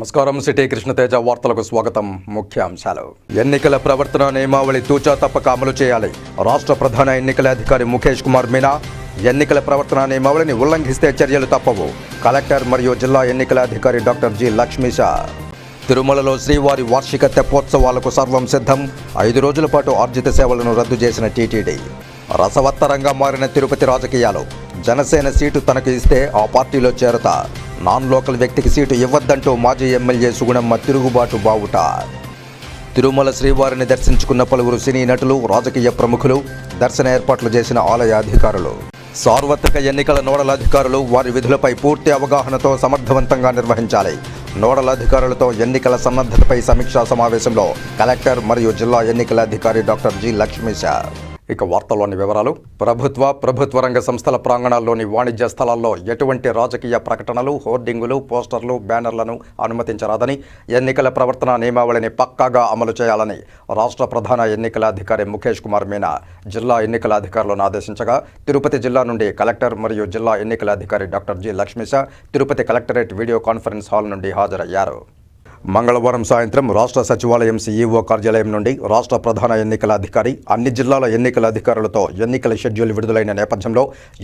నమస్కారం. సిటీ కృష్ణతేజ వార్తలకు స్వాగతం. ముఖ్యాంశాలు. ఎన్నికల ప్రవర్తన నియమావళి తూచా తప్పక అమలు చేయాలి. రాష్ట్ర ప్రధాన ఎన్నికల అధికారి ముఖేష్ కుమార్ మీనా ఎన్నికల ప్రవర్తన నియమావళిని ఉల్లంఘిస్తే చర్యలు తప్పవు. కలెక్టర్ మరియు జిల్లా ఎన్నికల అధికారి డాక్టర్ జి లక్ష్మీషా తిరుమలలో శ్రీవారి వార్షిక తెప్పోత్సవాలకు సర్వం సిద్ధం. ఐదు రోజుల పాటు ఆర్జిత సేవలను రద్దు చేసిన టీటీడీ. రసవత్తరంగా మారిన తిరుపతి రాజకీయాలు. జనసేన సీటు తనకు ఇస్తే ఆ పార్టీలో చేరత. నాన్ లోకల్ వ్యక్తికి సీటు ఇవ్వద్దంటూ మాజీ ఎమ్మెల్యే సుగుణమ్మ తిరుగుబాటు బావుట. తిరుమల శ్రీవారిని దర్శించుకున్న పలువురు సినీ నటులు రాజకీయ ప్రముఖులు దర్శన ఏర్పాట్లు చేసిన ఆలయ అధికారులు. సార్వత్రిక ఎన్నికల నోడల్ అధికారులు వారి విధులపై పూర్తి అవగాహనతో సమర్థవంతంగా నిర్వహించాలి. నోడల్ అధికారులతో ఎన్నికల సన్నద్ధతపై సమీక్షా సమావేశంలో కలెక్టర్ మరియు జిల్లా ఎన్నికల అధికారి డాక్టర్ జి లక్ష్మీశ ఇక వార్తల్లోని వివరాలు. ప్రభుత్వ ప్రభుత్వ రంగ సంస్థల ప్రాంగణాల్లోని వాణిజ్య స్థలాల్లో ఎటువంటి రాజకీయ ప్రకటనలు హోర్డింగులు పోస్టర్లు బ్యానర్లను అనుమతించరాదని ఎన్నికల ప్రవర్తన నియమావళిని పక్కాగా అమలు చేయాలని రాష్ట్ర ప్రధాన ఎన్నికల అధికారి ముఖేష్ కుమార్ మీనా జిల్లా ఎన్నికల అధికారులను ఆదేశించగా తిరుపతి జిల్లా నుండి కలెక్టర్ మరియు జిల్లా ఎన్నికల అధికారి doctor G Lakshmisha Tirupati collectorate video conference hall నుండి హాజరయ్యారు. మంగళవారం సాయంత్రం రాష్ట్ర సచివాలయం సీఈఓ కార్యాలయం నుండి రాష్ట్ర ప్రధాన ఎన్నికల అధికారి అన్ని జిల్లాల ఎన్నికల అధికారులతో ఎన్నికల షెడ్యూల్ విడుదలైన నేపథ్యంలో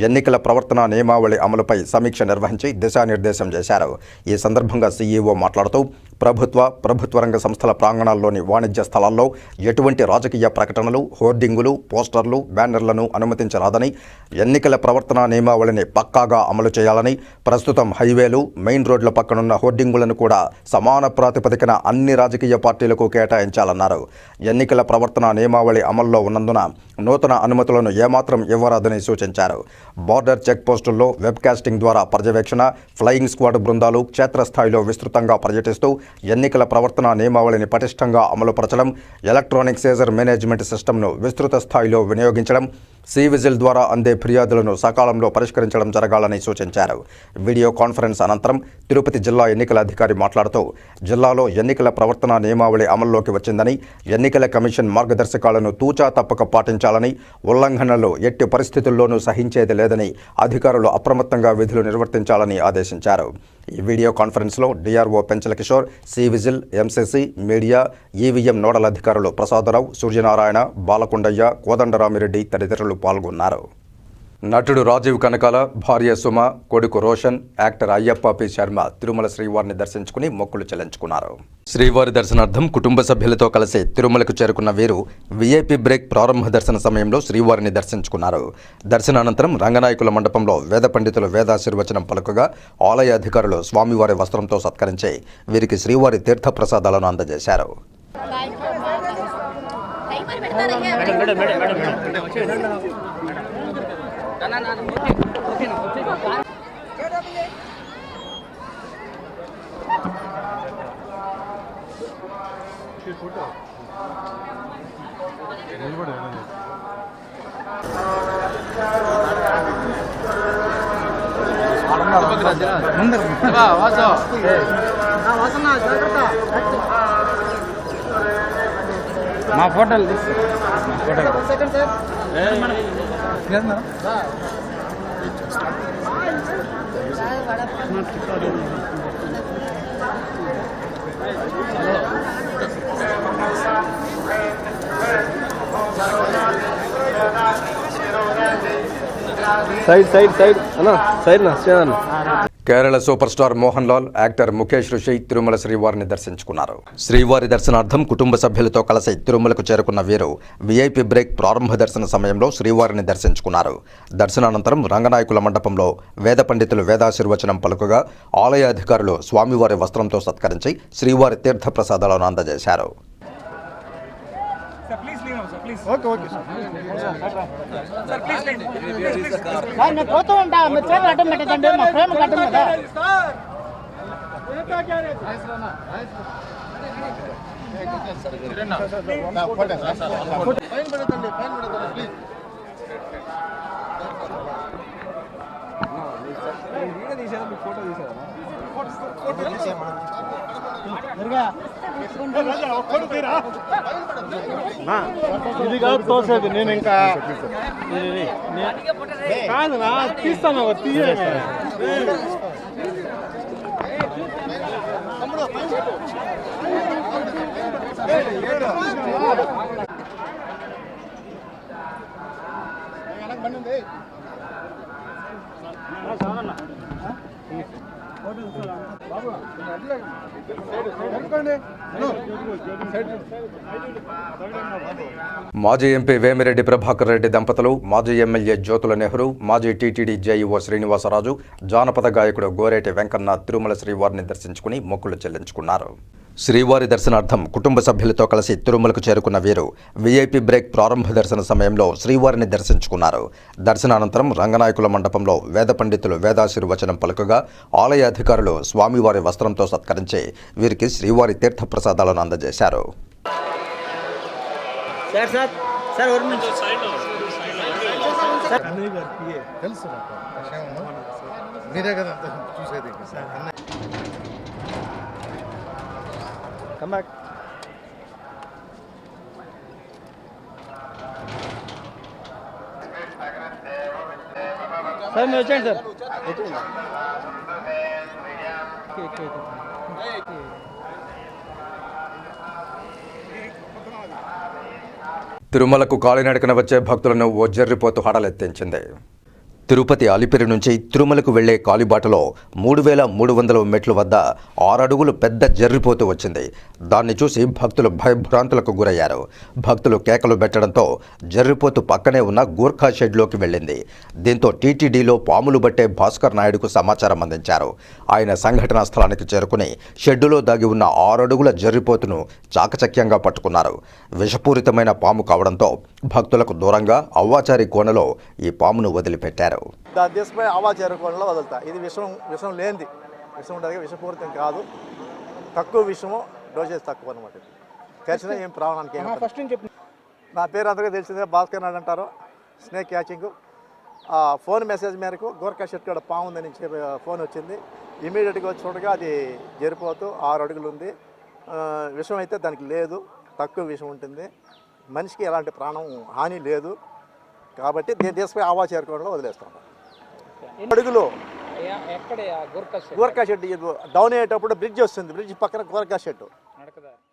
ఎన్నికల ప్రవర్తన నియమావళి అమలుపై సమీక్ష నిర్వహించి దిశానిర్దేశం చేశారు. ఈ సందర్భంగా సీఈఓ మాట్లాడుతూ ప్రభుత్వ ప్రభుత్వ రంగ సంస్థల ప్రాంగణాల్లోని వాణిజ్య స్థలాల్లో ఎటువంటి రాజకీయ ప్రకటనలు హోర్డింగులు పోస్టర్లు బ్యానర్లను అనుమతించరాదని ఎన్నికల ప్రవర్తన నియమావళిని పక్కాగా అమలు చేయాలని ప్రస్తుతం హైవేలు మెయిన్ రోడ్ల పక్కనున్న హోర్డింగులను కూడా సమాన ప్రాతిపదికన అన్ని రాజకీయ పార్టీలకు కేటాయించాలన్నారు. ఎన్నికల ప్రవర్తన నియమావళి అమల్లో ఉన్నందున నూతన అనుమతులను ఏమాత్రం ఇవ్వరాదని సూచించారు. బార్డర్ చెక్పోస్టుల్లో వెబ్కాస్టింగ్ ద్వారా పర్యవేక్షణ ఫ్లయింగ్ స్క్వాడ్ బృందాలు క్షేత్రస్థాయిలో విస్తృతంగా పర్యటిస్తూ ఎన్నికల ప్రవర్తన నియమావళిని పటిష్టంగా అమలుపరచడం ఎలక్ట్రానిక్ సేజర్ మేనేజ్మెంట్ సిస్టమ్ను విస్తృత స్థాయిలో వినియోగించడం సి విజిల్ ద్వారా అందే ఫిర్యాదులను సకాలంలో పరిష్కరించడం జరగాలని సూచించారు. వీడియో కాన్ఫరెన్స్ అనంతరం తిరుపతి జిల్లా ఎన్నికల అధికారి మాట్లాడుతూ జిల్లాలో ఎన్నికల ప్రవర్తన నియమావళి అమల్లోకి వచ్చిందని ఎన్నికల కమిషన్ మార్గదర్శకాలను తూచా తప్పక పాటించాలని ఉల్లంఘనలు ఎట్టి పరిస్థితుల్లోనూ సహించేది లేదని అధికారులు అప్రమత్తంగా విధులు నిర్వర్తించాలని ఆదేశించారు. ఈ వీడియో కాన్ఫరెన్స్లో DRO Penchala Kishore C vigil MCC media EVM nodal అధికారులు ప్రసాదరావు సూర్యనారాయణ బాలకొండయ్య కోదండరామిరెడ్డి తదితరులు పాల్గొన్నారు. నటుడు రాజీవ్ కనకాల భార్య సుమ కొడుకు రోషన్ యాక్టర్ అయ్యప్ప పి. శర్మ తిరుమల శ్రీవారిని దర్శించుకుని మొక్కులు చెల్లించుకున్నారు. శ్రీవారి దర్శనార్థం కుటుంబ సభ్యులతో కలిసి తిరుమలకు చేరుకున్న వీరు వీఐపీ బ్రేక్ ప్రారంభ దర్శన సమయంలో శ్రీవారిని దర్శించుకున్నారు. దర్శనానంతరం రంగనాయకుల మండపంలో వేద పండితులు వేదాశీర్వచనం పలుకగా ఆలయ అధికారులు స్వామివారి వస్త్రంతో సత్కరించి వీరికి శ్రీవారి తీర్థ ప్రసాదాలను అందజేశారు టైమర్ పెడతారా మా ఫోటోలు. తీసి మా ఫోటోలు సైడ్ సైడ్ సైడ్ అన్న సైడ్ నా Sridhar Kerala super star Mohan Lal actor Mukesh Rishi Tirumala శ్రీవారిని దర్శించుకున్నారు. శ్రీవారి దర్శనార్థం కుటుంబ సభ్యులతో కలిసి తిరుమలకు చేరుకున్న వీరు వీఐపీ బ్రేక్ ప్రారంభ దర్శన సమయంలో శ్రీవారిని దర్శించుకున్నారు. దర్శనానంతరం రంగనాయకుల మండపంలో వేద పండితులు వేదాశీర్వచనం పలుకగా ఆలయ అధికారులు స్వామివారి వస్త్రంతో సత్కరించి శ్రీవారి తీర్థ ప్రసాదాలను అందజేశారు సార్ నేను పోతూ ఉంటా మీరు చేతులు అడ్డం పెట్టదండి మా ప్రేమ కట్టం కదా ఇది కాదు తోసేది. నేను ఇంకా కాదు నా తీస్తాను తీయ. మాజీ ఎంపీ వేమిరెడ్డి ప్రభాకర్ రెడ్డి దంపతులు మాజీ ఎమ్మెల్యే జ్యోతుల నెహ్రూ మాజీ టీటీడీ జేఈఓ శ్రీనివాసరాజు జానపద గాయకుడు గోరేటి వెంకన్న తిరుమల శ్రీవారిని దర్శించుకుని మొక్కులు చెల్లించుకున్నారు. శ్రీవారి దర్శనార్థం కుటుంబ సభ్యులతో కలిసి తిరుమలకు చేరుకున్న వీరు వీఐపీ బ్రేక్ ప్రారంభ దర్శన సమయంలో శ్రీవారిని దర్శించుకున్నారు. దర్శనానంతరం రంగనాయకుల మండపంలో వేద పండితులు వేదాశీర్వచనం పలుకగా ఆలయ అధికారులు స్వామివారి వస్త్రంతో సత్కరించి వీరికి శ్రీవారి అందజేశారు. తెలుసు నాకు. విషయం మీరే కదా చూసేది Come back. బ్యాక్ సార్ మీరు వచ్చేయండి సార్ వచ్చేయండి ఓకే, తిరుమలకు కాలినడకన వచ్చే భక్తులను ఓ జర్రిపోతు హడలెత్తించింది తిరుపతి అలిపిరి నుంచి తిరుమలకు వెళ్ళే కాలిబాటలో మూడు వేల మూడు వందల మెట్ల వద్ద ఆరడుగులు పెద్ద జర్రిపోతూ వచ్చింది. దాన్ని చూసి భక్తులు భయభ్రాంతులకు గురయ్యారు. భక్తులు కేకలు పెట్టడంతో జర్రిపోతు పక్కనే ఉన్న గూర్ఖా షెడ్లోకి వెళ్ళింది. దీంతో టీటీడీలో పాములు బట్టే భాస్కర్ నాయుడుకు సమాచారం అందించారు. ఆయన సంఘటనా స్థలానికి చేరుకుని షెడ్డులో దాగి ఉన్న ఆరడుగుల జర్రిపోతును చాకచక్యంగా పట్టుకున్నారు. విషపూరితమైన పాము కావడంతో భక్తులకు దూరంగా అవ్వాచారి కోనలో ఈ పామును వదిలిపెట్టారు. దాన్ని తీసుకుపోయి అవాచారకోణంలో వదులుతా. ఇది విషం విషం లేనిది. విషం ఉంటుంది విషపూరితం కాదు. తక్కువ విషము డోసేజ్ తక్కువ అనమాట కలిసిన ఏం ప్రాణానికి ఏం ఫస్ట్ నుంచి నా పేరు అందరికీ తెలిసిందే భాస్కర్ నాయుడు అంటారు. Snake catching. ఆ ఫోన్ మెసేజ్ మేరకు గోర్ఖా షెట్ కూడా పాముందని చెప్పి ఫోన్ వచ్చింది. ఇమీడియట్గా వచ్చి చూడగా అది జరిపోతూ ఆరు అడుగులు ఉంది. విషం అయితే దానికి లేదు. తక్కువ విషం ఉంటుంది. మనిషికి ఎలాంటి ప్రాణం హాని లేదు. కాబట్టి తీసుకుపోయి ఆవా చేరుకోవడంలో వదిలేస్తాం. అడుగులు గోర్ఖా షెడ్? డౌన్ అయ్యేటప్పుడు బ్రిడ్జ్ వస్తుంది. బ్రిడ్జ్ పక్కన గోర్ఖా షెడ్.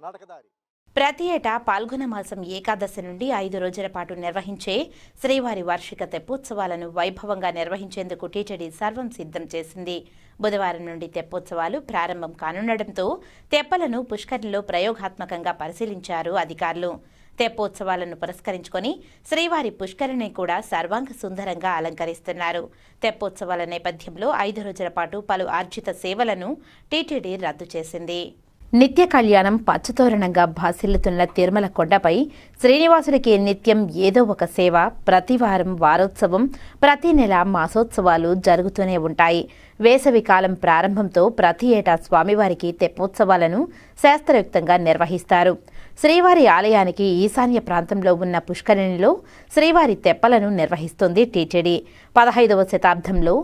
నడకదారి. ప్రతి ఏటా పాల్గొన మాసం ఏకాదశి నుండి ఐదు రోజుల పాటు నిర్వహించే శ్రీవారి వార్షిక తెప్పోత్సవాలను వైభవంగా నిర్వహించేందుకు టీటీడీ సర్వం సిద్ధం చేసింది. బుధవారం నుండి తెప్పోత్సవాలు ప్రారంభం కానుండటంతో తెప్పలను పుష్కరిలో ప్రయోగాత్మకంగా పరిశీలించారు అధికారులు. తెప్పోత్సవాలను పురస్కరించుకొని శ్రీవారి పుష్కరిణి కూడా సర్వాంగ సుందరంగా అలంకరిస్తున్నారు. తెప్పోత్సవాల నేపథ్యంలో ఐదు రోజుల పాటు పలు ఆర్జిత సేవలను టీటీడీ రద్దు చేసింది. నిత్య కళ్యాణం పచ్చతోరణంగా భాసిల్లుతున్న తిరుమల కొండపై శ్రీనివాసుడికి నిత్యం ఏదో ఒక సేవ ప్రతి వారం వారోత్సవం ప్రతి నెల మాసోత్సవాలు జరుగుతూనే ఉంటాయి. వేసవి కాలం ప్రారంభంతో ప్రతి ఏటా స్వామివారికి తెప్పోత్సవాలను శాస్త్రయుక్తంగా నిర్వహిస్తారు. శ్రీవారి ఆలయానికి ఈశాన్య ప్రాంతంలో ఉన్న పుష్కరిణిలో శ్రీవారి తెప్పలను నిర్వహిస్తుంది టీటీడీ. పదహైదవ శతాబ్దంలో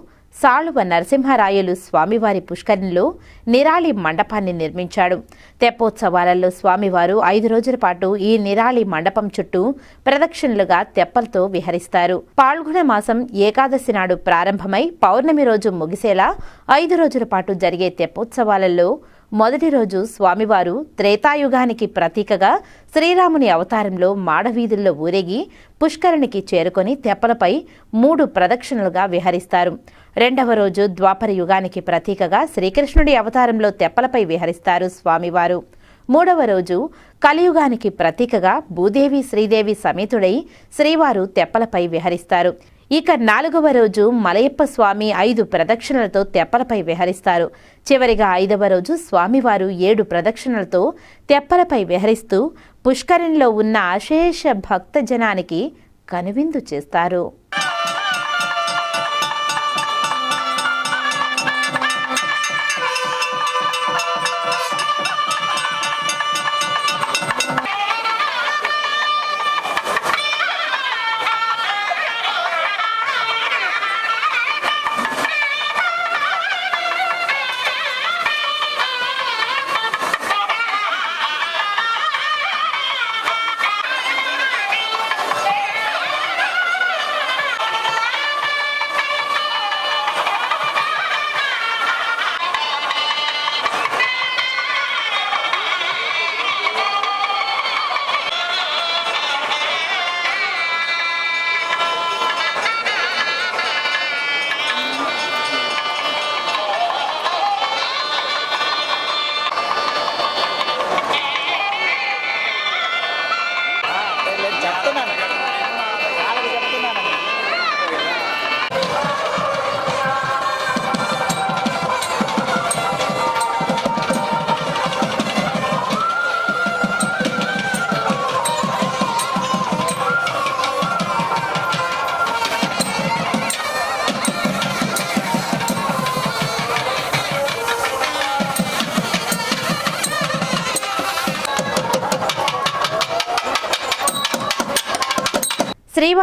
సాళువ నరసింహరాయలు స్వామివారి పుష్కరిణిలో నిరాళి మండపాన్ని నిర్మించాడు. తెప్పోత్సవాలలో స్వామివారు ఐదు రోజుల పాటు ఈ నిరాళి మండపం చుట్టూ ప్రదక్షిణలుగా తెప్పలతో విహరిస్తారు. పాల్గొన మాసం ఏకాదశి నాడు ప్రారంభమై పౌర్ణమి రోజు ముగిసేలా ఐదు రోజుల పాటు జరిగే తెప్పోత్సవాలలో మొదటి రోజు స్వామివారు త్రేతాయుగానికి ప్రతీకగా శ్రీరాముని అవతారంలో మాడవీధుల్లో ఊరేగి పుష్కరునికి చేరుకొని తెప్పలపై మూడు ప్రదక్షిణలుగా విహరిస్తారు. రెండవ రోజు ద్వాపర యుగానికి ప్రతీకగా శ్రీకృష్ణుడి అవతారంలో తెప్పలపై విహరిస్తారు స్వామివారు. మూడవ రోజు కలియుగానికి ప్రతీకగా భూదేవి శ్రీదేవి సమేతుడై శ్రీవారు తెప్పలపై విహరిస్తారు. ఇక నాలుగవ రోజు మలయప్ప స్వామి ఐదు ప్రదక్షిణలతో తెప్పలపై విహరిస్తారు. చివరిగా ఐదవ రోజు స్వామివారు ఏడు ప్రదక్షిణలతో తెప్పలపై విహరిస్తూ పుష్కరిణిలో ఉన్న అశేష భక్తజనానికి కనువిందు చేస్తారు.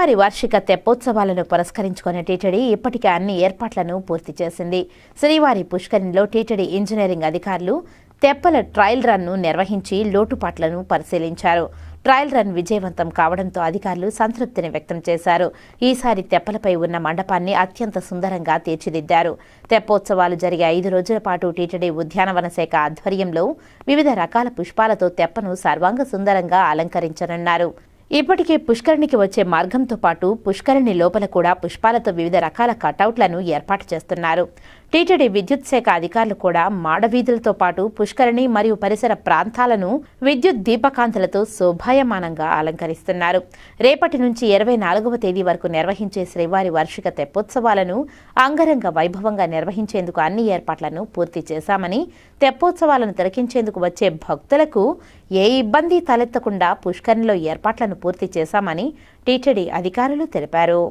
శ్రీవారి వార్షిక తెప్పోత్సవాలను పురస్కరించుకున్న టీటీడీ ఇప్పటికే అన్ని ఏర్పాట్లను పూర్తి చేసింది. శ్రీవారి పుష్కరిణిలో టీటీడీ ఇంజనీరింగ్ అధికారులు తెప్పల ట్రయల్ రన్ను నిర్వహించి లోటుపాట్లను పరిశీలించారు. ట్రయల్ రన్ విజయవంతం కావడంతో అధికారులు సంతృప్తిని వ్యక్తం చేశారు. ఈసారి తెప్పలపై ఉన్న మండపాన్ని అత్యంత సుందరంగా తీర్చిదిద్దారు. తెప్పోత్సవాలు జరిగే ఐదు రోజుల పాటు టీటీడీ ఉద్యానవన శాఖ ఆధ్వర్యంలో వివిధ రకాల పుష్పాలతో తెప్పను సర్వాంగ సుందరంగా అలంకరించనున్నారు. ఇప్పటికే పుష్కరిణికి వచ్చే మార్గంతో పాటు పుష్కరిణి లోపల కూడా పుష్పాలతో వివిధ రకాల కటౌట్లను ఏర్పాటు చేస్తున్నారు. టీటీడీ విద్యుత్ శాఖ అధికారులు కూడా మాడవీధులతో పాటు పుష్కరిణి మరియు పరిసర ప్రాంతాలను విద్యుత్ దీపకాంతులతో శోభాయమానంగా అలంకరిస్తున్నారు. రేపటి నుంచి ఇరవై నాలుగవ తేదీ వరకు నిర్వహించే శ్రీవారి వార్షిక తెప్పోత్సవాలను అంగరంగ వైభవంగా నిర్వహించేందుకు అన్ని ఏర్పాట్లను పూర్తి చేశామని తెప్పోత్సవాలను తిలకించేందుకు వచ్చే భక్తులకు ఏ ఇబ్బంది తలెత్తకుండా పుష్కరిణిలో ఏర్పాట్లను పూర్తి చేశామని టీటీడీ అధికారులు తెలిపారు.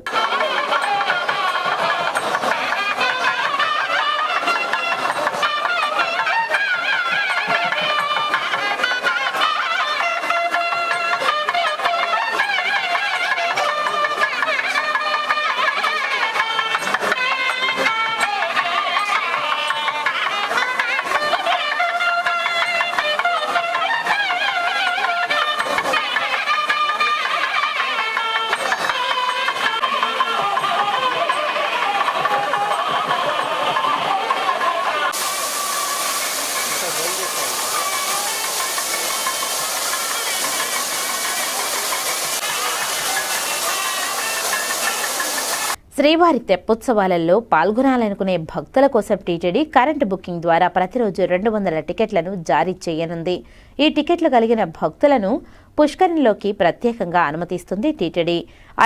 శ్రీవారి తెప్పోత్సవాలలో పాల్గొనాలనుకునే భక్తుల కోసం టీటీడీ కరెంటు బుకింగ్ ద్వారా ప్రతిరోజు రెండు వందల టికెట్లను జారీ చేయనుంది. ఈ టికెట్లు కలిగిన భక్తులను పుష్కరిణిలోకి ప్రత్యేకంగా అనుమతిస్తుంది టీటీడీ.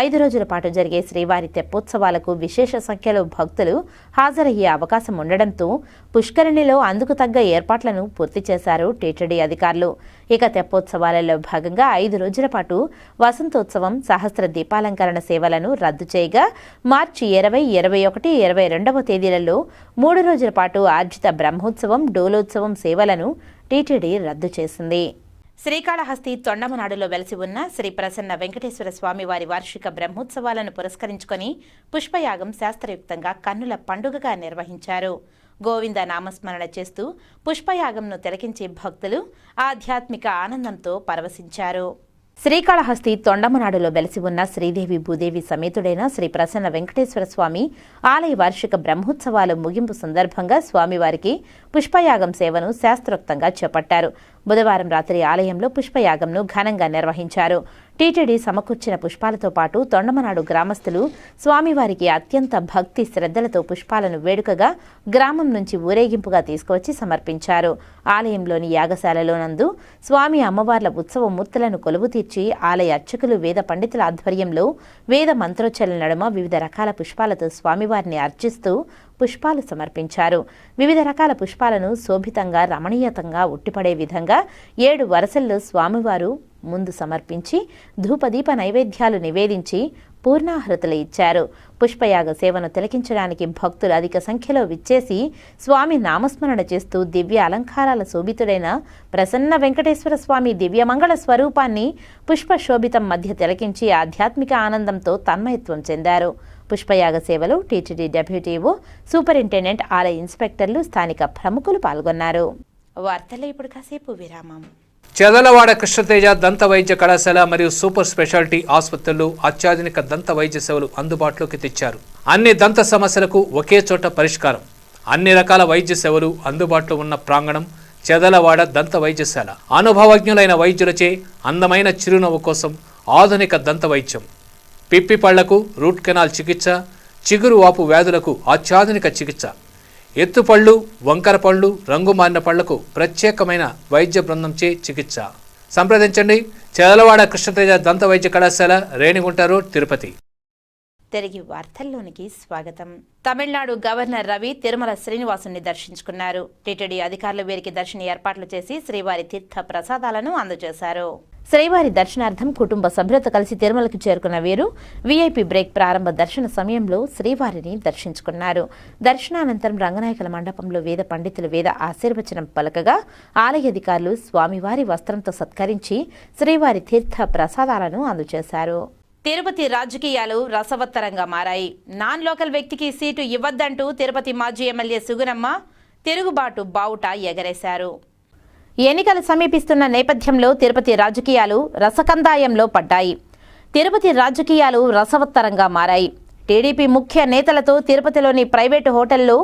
ఐదు రోజుల పాటు జరిగే శ్రీవారి తెప్పోత్సవాలకు విశేష సంఖ్యలో భక్తులు హాజరయ్యే అవకాశం ఉండడంతో పుష్కరిణిలో అందుకు తగ్గ ఏర్పాట్లను పూర్తి చేశారు టీటీడీ అధికారులు. ఇక తెప్పోత్సవాలలో భాగంగా ఐదు రోజుల పాటు వసంతోత్సవం సహస్ర దీపాలంకరణ సేవలను రద్దు చేయగా మార్చి ఇరవై ఇరవై ఒకటి ఇరవై రెండవ తేదీలలో మూడు రోజుల పాటు ఆర్జిత బ్రహ్మోత్సవం డోలోత్సవం సేవలను టీటీడీ రద్దు చేసింది. శ్రీకాళహస్తి తొండమనాడులో వెలసి ఉన్న శ్రీ ప్రసన్న వెంకటేశ్వర స్వామి వారి వార్షిక బ్రహ్మోత్సవాలను పురస్కరించుకొని పుష్పయాగం శాస్త్రయుక్తంగా కన్నుల పండుగగా నిర్వహించారు. గోవింద నామస్మరణ చేస్తూ పుష్పయాగంను తిలకించే భక్తులు ఆధ్యాత్మిక ఆనందంతో పరవశించారు. శ్రీకాళహస్తి తొండమనాడులో వెలసి ఉన్న శ్రీదేవి భూదేవి సమేతుడైన శ్రీ ప్రసన్న వెంకటేశ్వర స్వామి ఆలయ వార్షిక బ్రహ్మోత్సవాల ముగింపు సందర్భంగా స్వామివారికి పుష్పయాగం సేవను శాస్త్రోక్తంగా చేపట్టారు. బుధవారం రాత్రి ఆలయంలో పుష్పయాగంను ఘనంగా నిర్వహించారు. టీటీడీ సమకూర్చిన పుష్పాలతో పాటు తొండమనాడు గ్రామస్తులు స్వామివారికి అత్యంత భక్తి శ్రద్ధలతో పుష్పాలను వేడుకగా గ్రామం నుంచి ఊరేగింపుగా తీసుకువచ్చి సమర్పించారు. ఆలయంలోని యాగశాలలో నందు స్వామి అమ్మవార్ల ఉత్సవ మూర్తులను కొలువు తీర్చి ఆలయ అర్చకులు వేద పండితుల ఆధ్వర్యంలో వేద మంత్రోచ్చల నడుమ వివిధ రకాల పుష్పాలతో స్వామివారిని అర్చిస్తూ పుష్పాలు సమర్పించారు. వివిధ రకాల పుష్పాలను శోభితంగా రమణీయతంగా ఉట్టిపడే విధంగా ఏడు వరసల్లో స్వామివారు ముందు సమర్పించి ధూపదీప నైవేద్యాలు నివేదించి పూర్ణాహృతులు ఇచ్చారు. పుష్పయాగ సేవను తిలకించడానికి భక్తులు అధిక సంఖ్యలో విచ్చేసి స్వామి నామస్మరణ చేస్తూ దివ్య అలంకారాల శోభితుడైన ప్రసన్న వెంకటేశ్వర స్వామి దివ్యమంగళ స్వరూపాన్ని పుష్పశోభితం మధ్య తిలకించి ఆధ్యాత్మిక ఆనందంతో తన్మయత్వం చెందారు. పుష్పయాగ సేవలో టీటీడీ డెప్యూటీఓ సూపరింటెండెంట్ ఆలయ ఇన్స్పెక్టర్లు స్థానిక ప్రముఖులు పాల్గొన్నారు. వార్తల్లో ఇప్పుడు కాసేపు విరామం. చెదలవాడ కృష్ణతేజ దంత వైద్య కళాశాల మరియు సూపర్ స్పెషాలిటీ ఆసుపత్రుల్లో అత్యాధునిక దంత వైద్య సేవలు అందుబాటులోకి తెచ్చారు. అన్ని దంత సమస్యలకు ఒకే చోట పరిష్కారం. అన్ని రకాల వైద్య సేవలు అందుబాటులో ఉన్న ప్రాంగణం చెదలవాడ దంత వైద్యశాల. అనుభవజ్ఞులైన వైద్యులచే అందమైన చిరునవ్వు కోసం ఆధునిక దంత వైద్యం. పిప్పి పళ్ళకు రూట్ కెనాల్ చికిత్స చిగురు వాపు వ్యాధులకు అత్యాధునిక చికిత్స. ఎత్తుపళ్ళు వంకర పళ్ళు రంగు మారిన పళ్ళకు ప్రత్యేకమైన వైద్య బృందంచే చికిత్స. సంప్రదించండి. చెదలవాడ కృష్ణతేజ దంత వైద్య కళాశాల రేణిగుంట రోడ్ తిరుపతి. తిరిగి వార్తల్లోనికి స్వాగతం. తమిళనాడు గవర్నర్ రవి తిరుమల శ్రీనివాసుని దర్శించుకున్నారు. టీటీడీ అధికారులు వీరికి దర్శన ఏర్పాట్లు చేసి శ్రీవారి తీర్థ ప్రసాదాలను అందజేశారు. శ్రీవారి దర్శనార్థం కుటుంబ సభ్యులతో కలిసి తిరుమలకు చేరుకున్న వీరు వీఐపీ బ్రేక్ ప్రారంభ దర్శన సమయంలో శ్రీవారిని దర్శించుకున్నారు. దర్శనానంతరం రంగనాయకుల మండపంలో వేద పండితులు వేద ఆశీర్వచనం పలకగా ఆలయ అధికారులు స్వామివారి వస్త్రంతో సత్కరించి శ్రీవారి తీర్థ ప్రసాదాలను అందజేశారు. తిరుపతి రాజకీయాలు రసవత్తరంగా మారాయి. నాన్ లోకల్ వ్యక్తికి సీటు ఇవ్వద్దంటూ తిరుపతి మాజీ ఎమ్మెల్యే సుగునమ్మ తిరుగుబాటు బావుట ఎగరేశారు. ఎన్నికలు సమీపిస్తున్న నేపథ్యంలో తిరుపతి రాజకీయాలు రసకందాయంలో పడ్డాయి. తిరుపతి రాజకీయాలు రసవత్తరంగా మారాయి. టీడీపీ ముఖ్య నేతలతో తిరుపతిలోని ప్రైవేటు హోటల్లో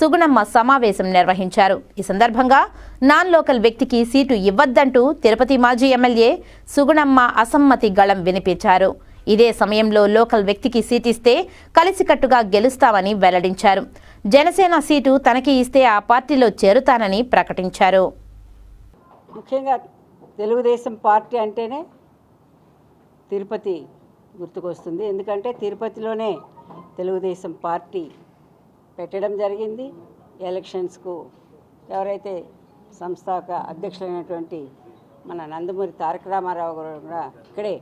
సుగుణమ్మ సమావేశం నిర్వహించారు. ఈ సందర్భంగా నాన్ లోకల్ వ్యక్తికి సీటు ఇవ్వద్దంటూ తిరుపతి మాజీ ఎమ్మెల్యే సుగుణమ్మ అసమ్మతి గళం వినిపించారు. ఇదే సమయంలో లోకల్ వ్యక్తికి సీటిస్తే ఇస్తే కలిసికట్టుగా గెలుస్తామని వెల్లడించారు. జనసేన సీటు తనకి ఇస్తే ఆ పార్టీలో చేరుతానని ప్రకటించారు. ముఖ్యంగా తెలుగుదేశం పార్టీ అంటేనే తిరుపతి గుర్తుకొస్తుంది. ఎందుకంటే తిరుపతిలోనే తెలుగుదేశం పార్టీ పెట్టడం జరిగింది. ఎలక్షన్స్కు ఎవరైతే సంస్థాక అధ్యక్షులైనటువంటి మన నందమూరి తారక రామారావు గారు కూడా ఇక్కడే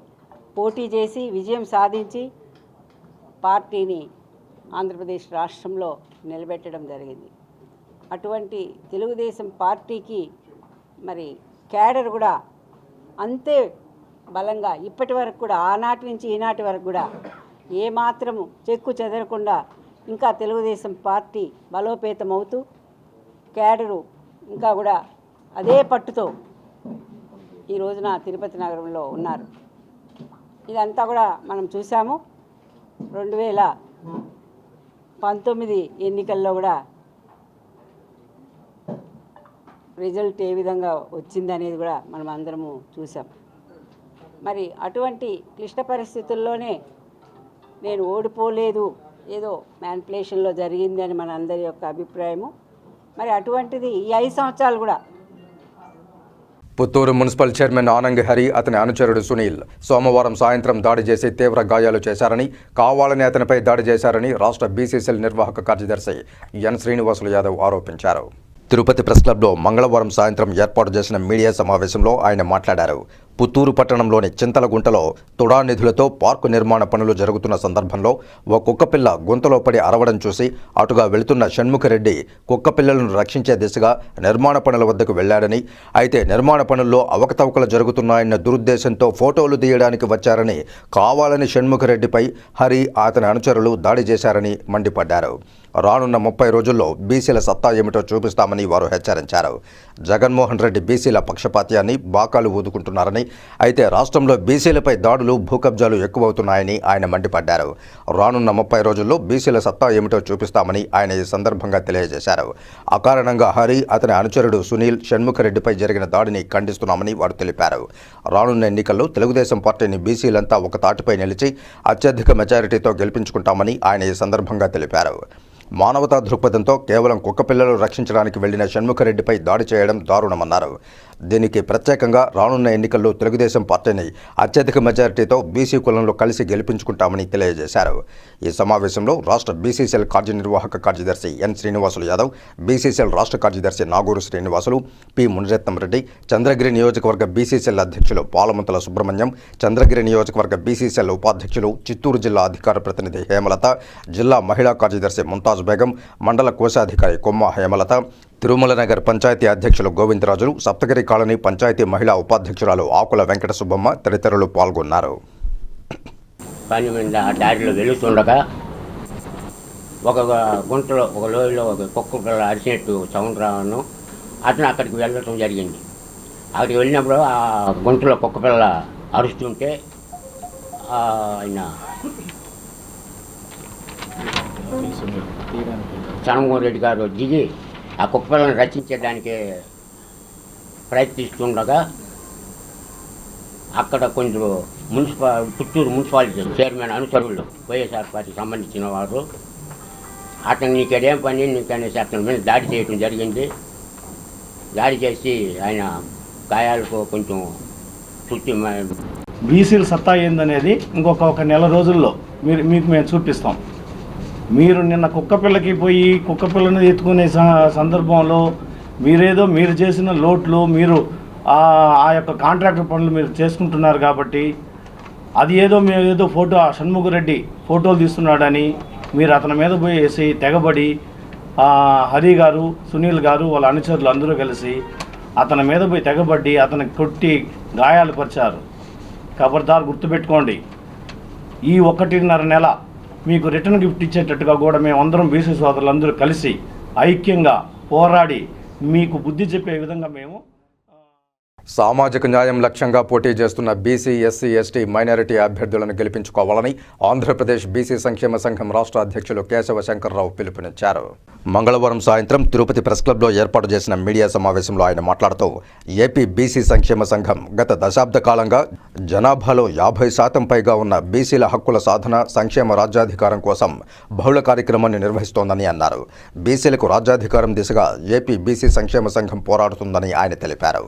పోటీ చేసి విజయం సాధించి పార్టీని ఆంధ్రప్రదేశ్ రాష్ట్రంలో నిలబెట్టడం జరిగింది. అటువంటి తెలుగుదేశం పార్టీకి మరి క్యాడర్ కూడా అంతే బలంగా ఇప్పటి వరకు కూడా ఆనాటి నుంచి ఈనాటి వరకు కూడా ఏమాత్రము చెక్కు చెదరకుండా ఇంకా తెలుగుదేశం పార్టీ బలోపేతం అవుతూ క్యాడరు ఇంకా కూడా అదే పట్టుతో ఈ రోజున తిరుపతి నగరంలో ఉన్నారు. ఇదంతా కూడా మనం చూసాము రెండు వేల పంతొమ్మిది ఎన్నికల్లో కూడా రిజల్ట్ ఏ విధంగా వచ్చింది అనేది కూడా మనం అందరము చూసాం. మరి అటువంటి క్లిష్ట పరిస్థితుల్లోనే నేను ఓడిపోలేదు ఏదో మ్యాన్పులేషన్లో జరిగింది అని మన అందరి యొక్క అభిప్రాయము. మరి అటువంటిది ఈ ఐదు సంవత్సరాలు కూడా పుత్తూరు మున్సిపల్ చైర్మన్ ఆనంగ్ హరి అతని అనుచరుడు సునీల్ సోమవారం సాయంత్రం దాడి చేసి తీవ్ర గాయాలు చేశారని కావాలని అతనిపై దాడి చేశారని రాష్ట్ర బీసీసీఎల్ నిర్వాహక కార్యదర్శి ఎన్ శ్రీనివాసులు యాదవ్ ఆరోపించారు. తిరుపతి ప్రెస్ క్లబ్లో మంగళవారం సాయంత్రం ఏర్పాటు చేసిన మీడియా సమావేశంలో ఆయన మాట్లాడారు. పుత్తూరు పట్టణంలోని చింతలగుంటలో తుడా నిధులతో పార్కు నిర్మాణ పనులు జరుగుతున్న సందర్భంలో ఓ కుక్కపిల్ల గుంతలో పడి అరవడం చూసి అటుగా వెళుతున్న షణ్ముఖరెడ్డి కుక్కపిల్లలను రక్షించే దిశగా నిర్మాణ పనుల వద్దకు వెళ్ళాడని అయితే నిర్మాణ పనుల్లో అవకతవకలు జరుగుతున్నాయన్న దురుద్దేశంతో ఫోటోలు తీయడానికి వచ్చారని కావాలని షణ్ముఖరెడ్డిపై హరి అతని అనుచరులు దాడి చేశారని మండిపడ్డారు. రానున్న ముప్పై రోజుల్లో బీసీల సత్తా ఏమిటో చూపిస్తామని వారు హెచ్చరించారు. జగన్మోహన్ రెడ్డి బీసీల పక్షపాత్యాన్ని బాకాలు ఊదుకుంటున్నారని అయితే రాష్ట్రంలో బీసీలపై దాడులు భూకబ్జాలు ఎక్కువవుతున్నాయని ఆయన మండిపడ్డారు. రానున్న ముప్పై రోజుల్లో బీసీల సత్తా ఏమిటో చూపిస్తామని ఆయన ఈ సందర్భంగా తెలియజేశారు. అకారణంగా హరి అతని అనుచరుడు సునీల్ షణ్ముఖరెడ్డిపై జరిగిన దాడిని ఖండిస్తున్నామని వారు తెలిపారు. రానున్న ఎన్నికల్లో తెలుగుదేశం పార్టీని బీసీలంతా ఒక తాటిపై నిలిచి అత్యధిక మెజారిటీతో గెలిపించుకుంటామని ఆయన ఈ సందర్భంగా తెలిపారు. మానవతా దృక్పథంతో కేవలం కుక్కపిల్లలు రక్షించడానికి వెళ్ళిన షణ్ముఖరెడ్డిపై దాడి చేయడం దారుణమన్నారు. దీనికి ప్రత్యేకంగా రానున్న ఎన్నికల్లో తెలుగుదేశం పార్టీని అత్యధిక మెజారిటీతో బీసీ కులంలో కలిసి గెలిపించుకుంటామని తెలియజేశారు. ఈ సమావేశంలో రాష్ట్ర బీసీసీఎల్ కార్యనిర్వాహక కార్యదర్శి ఎన్ శ్రీనివాసులు యాదవ్ బీసీసీఎల్ రాష్ట్ర కార్యదర్శి నాగూరు శ్రీనివాసులు పి మునిరత్నం రెడ్డి చంద్రగిరి నియోజకవర్గ బీసీసీఎల్ అధ్యక్షులు పాలమంతల సుబ్రహ్మణ్యం చంద్రగిరి నియోజకవర్గ బీసీసీఎల్ ఉపాధ్యక్షులు చిత్తూరు జిల్లా అధికార ప్రతినిధి హేమలత జిల్లా మహిళా కార్యదర్శి ముంతాజ్ బేగం మండల కోశాధికారి కొమ్మ హేమలత తిరుమల నగర్ పంచాయతీ అధ్యక్షులు గోవిందరాజులు సప్తగిరి కాలనీ పంచాయతీ మహిళా ఉపాధ్యక్షురాలు ఆకుల వెంకట సుబ్బమ్మ తదితరులు పాల్గొన్నారు. పని మీద ఆ దారిలో వెళుతుండగా ఒక గుంటలో ఒక లోయలో ఒక కుక్క పిల్ల అరిచినట్టు సౌండ్ రావడం అతను అక్కడికి వెళ్ళటం జరిగింది. అక్కడికి వెళ్ళినప్పుడు ఆ గుంటలో కుక్క పిల్ల అరుస్తుంటే ఆయన చనమోహన్ రెడ్డి గారు దిగి ఆ కుప్పలను రచించడానికి ప్రయత్నిస్తుండగా అక్కడ కొందరు మున్సిపల్ పుత్తూరు మున్సిపాలిటీ చైర్మన్ అనుచరులు వైఎస్ఆర్ పార్టీకి సంబంధించిన వారు అతను నీకేం పని నీకు అతని మీద దాడి చేయడం జరిగింది. దాడి చేసి ఆయన గాయాలకు కొంచెం చుట్టి బీసీల సత్తా ఏందనేది ఇంకొక ఒక నెల రోజుల్లో మీరు మీకు మేము చూపిస్తాం. మీరు నిన్న కుక్క పిల్లకి పోయి కుక్క పిల్లని ఎత్తుకునే స- సందర్భంలో మీరేదో మీరు చేసిన లోట్లు మీరు ఆ యొక్క కాంట్రాక్టర్ పనులు మీరు చేసుకుంటున్నారు కాబట్టి అది ఏదో మేము ఏదో ఫోటో ఆ షణ్ముఖరెడ్డి ఫోటోలు తీస్తున్నాడని మీరు అతని మీద పోయేసి తెగబడి హరి గారు సునీల్ గారు వాళ్ళ అనుచరులు అందరూ కలిసి అతని మీద పోయి తెగబడి అతను కొట్టి గాయాలు పరిచారు. ఖబర్దారు గుర్తుపెట్టుకోండి. ఈ ఒకటిన్నర నెల మీకు రిటర్న్ గిఫ్ట్ ఇచ్చేటట్టుగా కూడా మేము అందరం బీసీ సోదరులందరూ కలిసి ఐక్యంగా పోరాడి మీకు బుద్ధి చెప్పే విధంగా మేము సామాజిక న్యాయం లక్ష్యంగా పోటీ చేస్తున్న బీసీ ఎస్సీ ఎస్టీ మైనారిటీ అభ్యర్థులను గెలిపించుకోవాలని ఆంధ్రప్రదేశ్ బీసీ సంక్షేమ సంఘం రాష్ట్ర అధ్యక్షులు కేశవ శంకర్రావు పిలుపునిచ్చారు. మంగళవారం సాయంత్రం తిరుపతి ప్రెస్ క్లబ్లో ఏర్పాటు చేసిన మీడియా సమావేశంలో ఆయన మాట్లాడుతూ ఏపీ బీసీ సంక్షేమ సంఘం గత దశాబ్ద కాలంగా జనాభాలో యాభై శాతం పైగా ఉన్న బీసీల హక్కుల సాధన సంక్షేమ రాజ్యాధికారం కోసం బహుళ కార్యక్రమాన్ని నిర్వహిస్తోందని అన్నారు. బీసీలకు రాజ్యాధికారం దిశగా ఏపీ బీసీ సంక్షేమ సంఘం పోరాడుతుందని ఆయన తెలిపారు.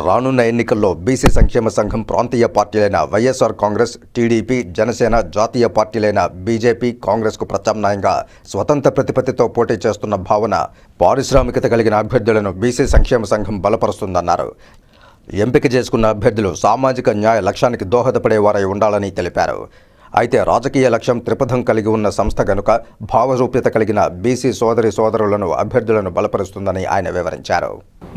రానున్న ఎన్నికల్లో బీసీ సంక్షేమ సంఘం ప్రాంతీయ పార్టీలైన వైఎస్ఆర్ కాంగ్రెస్ టీడీపీ జనసేన జాతీయ పార్టీలైన బీజేపీ కాంగ్రెస్కు ప్రత్యామ్నాయంగా స్వతంత్ర ప్రతిపత్తితో పోటీ చేస్తున్న భావన పారిశ్రామికత కలిగిన అభ్యర్థులను బీసీ సంక్షేమ సంఘం బలపరుస్తుందన్నారు. ఎంపిక చేసుకున్న అభ్యర్థులు సామాజిక న్యాయ లక్ష్యానికి దోహదపడేవారై ఉండాలని తెలిపారు. అయితే రాజకీయ లక్ష్యం త్రిపథం కలిగి ఉన్న సంస్థ గనుక భావరూప్యత కలిగిన బీసీ సోదరి సోదరులను అభ్యర్థులను బలపరుస్తుందని ఆయన వివరించారు.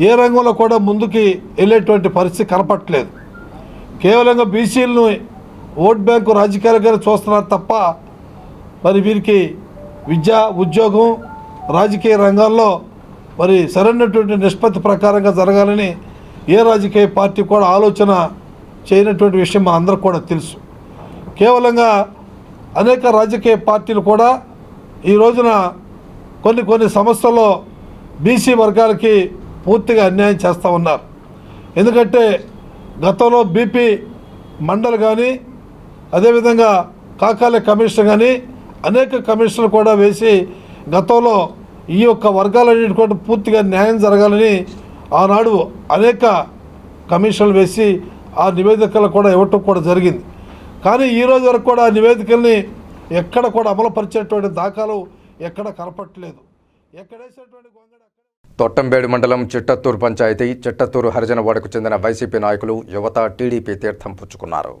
ఏ రంగంలో కూడా ముందుకి వెళ్ళేటువంటి పరిస్థితి కనపట్లేదు కేవలంగా బీసీలను ఓట్ బ్యాంకు రాజకీయాలుగానే చూస్తున్నారు తప్ప మరి వీరికి విద్య ఉద్యోగం రాజకీయ రంగాల్లో మరి సరైనటువంటి నిష్పత్తి ప్రకారంగా జరగాలని ఏ రాజకీయ పార్టీ కూడా ఆలోచన చేయనటువంటి విషయం మన అందరికి కూడా తెలుసు. కేవలంగా అనేక రాజకీయ పార్టీలు కూడా ఈ రోజున కొన్ని కొన్ని సంస్థల్లో బీసీ వర్గాలకి పూర్తిగా అన్యాయం చేస్తూ ఉన్నారు. ఎందుకంటే గతంలో బీపీ మండల్ కానీ అదేవిధంగా కాకాలే కమిషన్ కానీ అనేక కమిషన్లు కూడా వేసి గతంలో ఈ యొక్క వర్గాలన్నిటి కూడా పూర్తిగా న్యాయం జరగాలని ఆనాడు అనేక కమిషన్లు వేసి ఆ నివేదికలు కూడా ఇవ్వటం కూడా జరిగింది. కానీ ఈరోజు వరకు కూడా ఆ నివేదికల్ని ఎక్కడ కూడా అమలుపరిచేటువంటి దాఖలు ఎక్కడ కనపట్టలేదు ఎక్కడేసినటువంటి తొట్టంబేడు మండలం చిట్టత్తూరు పంచాయతీ చిట్టత్తూరు హరిజనవాడకు చెందిన వైసీపీ నాయకులు యువత టీడీపీ తీర్థం పుచ్చుకున్నారు.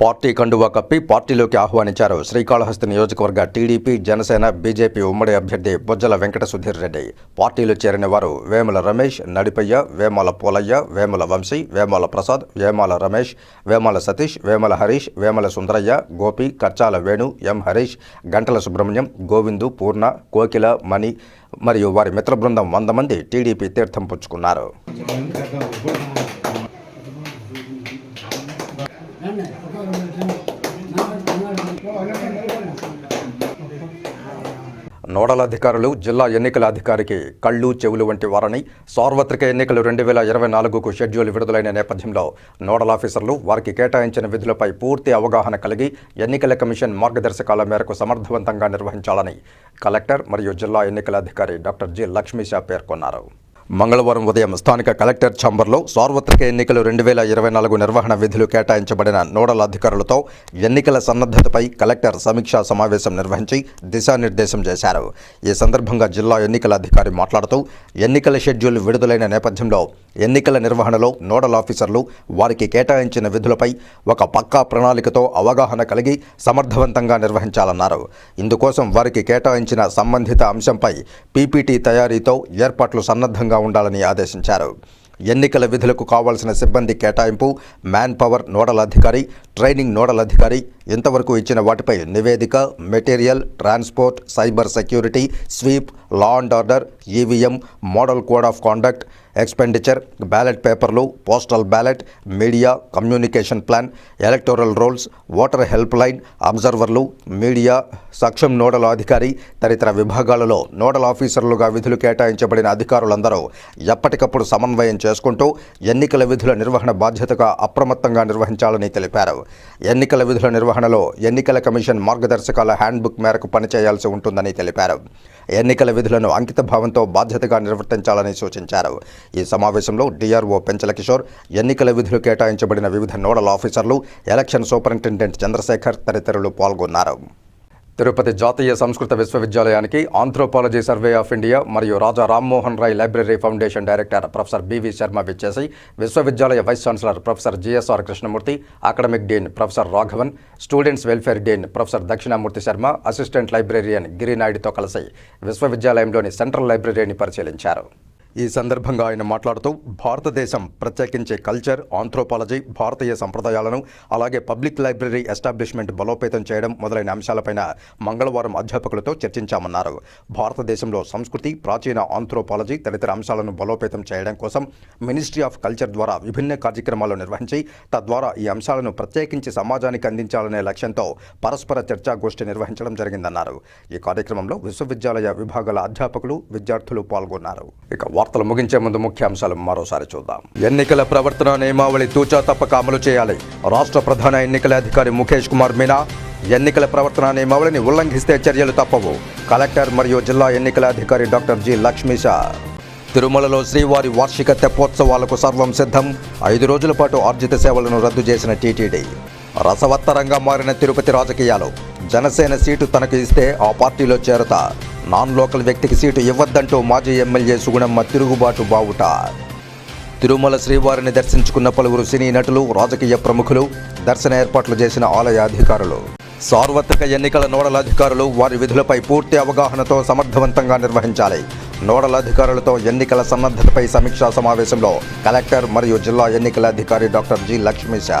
పార్టీ కండువా కప్పి పార్టీలోకి ఆహ్వానించారు. శ్రీకాళహస్తి నియోజకవర్గ టీడీపీ జనసేన బీజేపీ ఉమ్మడి అభ్యర్థి బొజ్జల వెంకట సుధీర్ రెడ్డి. పార్టీలో చేరిన వారు వేముల రమేష్ నడిపయ్య వేమాల పోలయ్య వేముల వంశీ వేమాల ప్రసాద్ వేమాల రమేష్ వేమాల సతీష్ వేమల హరీష్ వేమల సుందరయ్య గోపి కచ్చాల వేణు ఎం హరీష్ గంటల సుబ్రహ్మణ్యం గోవిందు పూర్ణ కోకిల మణి మరియు వారి మిత్ర బృందం వంద మంది టీడీపీ తీర్థం పుచ్చుకున్నారు. నోడల్ అధికారులు జిల్లా ఎన్నికల అధికారికి కళ్ళు చెవులు వంటి వారని సార్వత్రిక ఎన్నికలు రెండు వేల ఇరవై నాలుగుకు షెడ్యూల్ విడుదలైన నేపథ్యంలో నోడల్ ఆఫీసర్లు వారికి కేటాయించిన విధులపై పూర్తి అవగాహన కలిగి ఎన్నికల కమిషన్ మార్గదర్శకాల మేరకు సమర్థవంతంగా నిర్వహించాలని కలెక్టర్ మరియు జిల్లా ఎన్నికల అధికారి డాక్టర్ జి లక్ష్మీషా పేర్కొన్నారు. మంగళవారం ఉదయం స్థానిక కలెక్టర్ ఛాంబర్లో సార్వత్రిక ఎన్నికలు రెండు వేల ఇరవై నాలుగు నిర్వహణ విధులు కేటాయించబడిన నోడల్ అధికారులతో ఎన్నికల సన్నద్ధతపై కలెక్టర్ సమీక్షా సమావేశం నిర్వహించి దిశానిర్దేశం చేశారు. ఈ సందర్భంగా జిల్లా ఎన్నికల అధికారి మాట్లాడుతూ ఎన్నికల షెడ్యూల్ విడుదలైన నేపథ్యంలో ఎన్నికల నిర్వహణలో నోడల్ ఆఫీసర్లు వారికి కేటాయించిన విధులపై ఒక పక్కా ప్రణాళికతో అవగాహన కలిగి సమర్థవంతంగా నిర్వహించాలన్నారు. ఇందుకోసం వారికి కేటాయించిన సంబంధిత అంశంపై పీపీటీ తయారీతో ఏర్పాట్లు సన్నద్ధంగా ఉండాలని ఆదేశించారు. ఎన్నికల విధులకు కావాల్సిన సిబ్బంది కేటాయింపు మ్యాన్ పవర్ నోడల్ అధికారి ట్రైనింగ్ నోడల్ అధికారి ఇంతవరకు ఇచ్చిన వాటిపై నివేదిక material transport cyber security sweep law and order EVM model code of conduct expenditure ballot పేపర్లు postal ballot media communication plan electoral rolls voter helpline అబ్జర్వర్లు media Saksham nodal అధికారి తదితర విభాగాలలో నోడల్ ఆఫీసర్లుగా విధులు కేటాయించబడిన అధికారులందరూ ఎప్పటికప్పుడు సమన్వయం చేసుకుంటూ ఎన్నికల విధుల నిర్వహణ బాధ్యతగా అప్రమత్తంగా నిర్వహించాలని తెలిపారు. ఎన్నికల విధుల నిర్వహణలో ఎన్నికల కమిషన్ మార్గదర్శకాల హ్యాండ్బుక్ మేరకు పనిచేయాల్సి ఉంటుందని తెలిపారు. ఎన్నికల విధులను అంకిత భావంతో బాధ్యతగా నిర్వర్తించాలని సూచించారు. ఈ సమావేశంలో డిఆర్ఓ పెంచల కిషోర్ ఎన్నికల విధులు కేటాయించబడిన వివిధ నోడల్ ఆఫీసర్లు ఎలక్షన్ సూపరింటెండెంట్ చంద్రశేఖర్ తదితరులు పాల్గొన్నారు. తిరుపతి జాతీయ సంస్కృత విశ్వవిద్యాలయానికి ఆంథ్రోపాలజీ సర్వే ఆఫ్ ఇండియా మరియు Raja Rammohan Roy library foundation director professor BV Sharma విచ్చేసి విశ్వవిద్యాలయ vice chancellor professor GSR Krishnamurthy academic dean professor Raghavan students welfare dean professor Dakshinamurthy Sharma assistant librarian గిరినాయుడితో కలిసి విశ్వవిద్యాలయంలోని సెంట్రల్ లైబ్రరీని పరిశీలించారు. ఈ సందర్భంగా ఆయన మాట్లాడుతూ భారతదేశం ప్రత్యేకించే కల్చర్ ఆంథ్రోపాలజీ భారతీయ సంప్రదాయాలను అలాగే పబ్లిక్ లైబ్రరీ ఎస్టాబ్లిష్మెంట్ బలోపేతం చేయడం మొదలైన అంశాలపైన మంగళవారం అధ్యాపకులతో చర్చించామన్నారు. భారతదేశంలో సంస్కృతి ప్రాచీన ఆంథ్రోపాలజీ తదితర అంశాలను బలోపేతం చేయడం కోసం మినిస్ట్రీ ఆఫ్ కల్చర్ ద్వారా విభిన్న కార్యక్రమాలు నిర్వహించి తద్వారా ఈ అంశాలను ప్రత్యేకించి సమాజానికి అందించాలనే లక్ష్యంతో పరస్పర చర్చాగోష్ఠి నిర్వహించడం జరిగిందన్నారు. ఈ కార్యక్రమంలో విశ్వవిద్యాలయ విభాగాల అధ్యాపకులు విద్యార్థులు పాల్గొన్నారు. ఇక వార్తలు ముగించే ముందు ముఖ్యాంశాలు మరోసారి చూద్దాం. ఎన్నికల ప్రవర్తన నియమావళి తూచా తప్పక అమలు చేయాలి. రాష్ట్ర ప్రధాన ఎన్నికల అధికారి ముఖేష్ కుమార్ మీనా ఎన్నికల ప్రవర్తన నియమావళిని ఉల్లంఘిస్తే చర్యలు తప్పవు. కలెక్టర్ మరియు జిల్లా ఎన్నికల అధికారి డాక్టర్ జి లక్ష్మీషా తిరుమలలో శ్రీవారి వార్షిక తెప్పోత్సవాలకు సర్వం సిద్ధం. ఐదు రోజుల పాటు ఆర్జిత సేవలను రద్దు చేసిన టీటీడీ. రసవత్తరంగా మారిన తిరుపతి రాజకీయాలు. జనసేన సీటు తనకు ఇస్తే ఆ పార్టీలో చేరతా. నాన్ లోకల్ వ్యక్తికి సీటు ఇవ్వద్దంటూ మాజీ ఎమ్మెల్యే సుగుణమ్మ తిరుగుబాటు బావుట. తిరుమల శ్రీవారిని దర్శించుకున్న పలువురు సినీ నటులు రాజకీయ ప్రముఖులు దర్శన ఏర్పాట్లు చేసిన ఆలయ అధికారులు. సార్వత్రిక ఎన్నికల నోడల్ అధికారులు వారి విధులపై పూర్తి అవగాహనతో సమర్థవంతంగా నిర్వహించాలి. నోడల్ అధికారులతో ఎన్నికల సన్నద్ధతపై సమీక్షా సమావేశంలో కలెక్టర్ మరియు జిల్లా ఎన్నికల అధికారి డాక్టర్ జి లక్ష్మీశా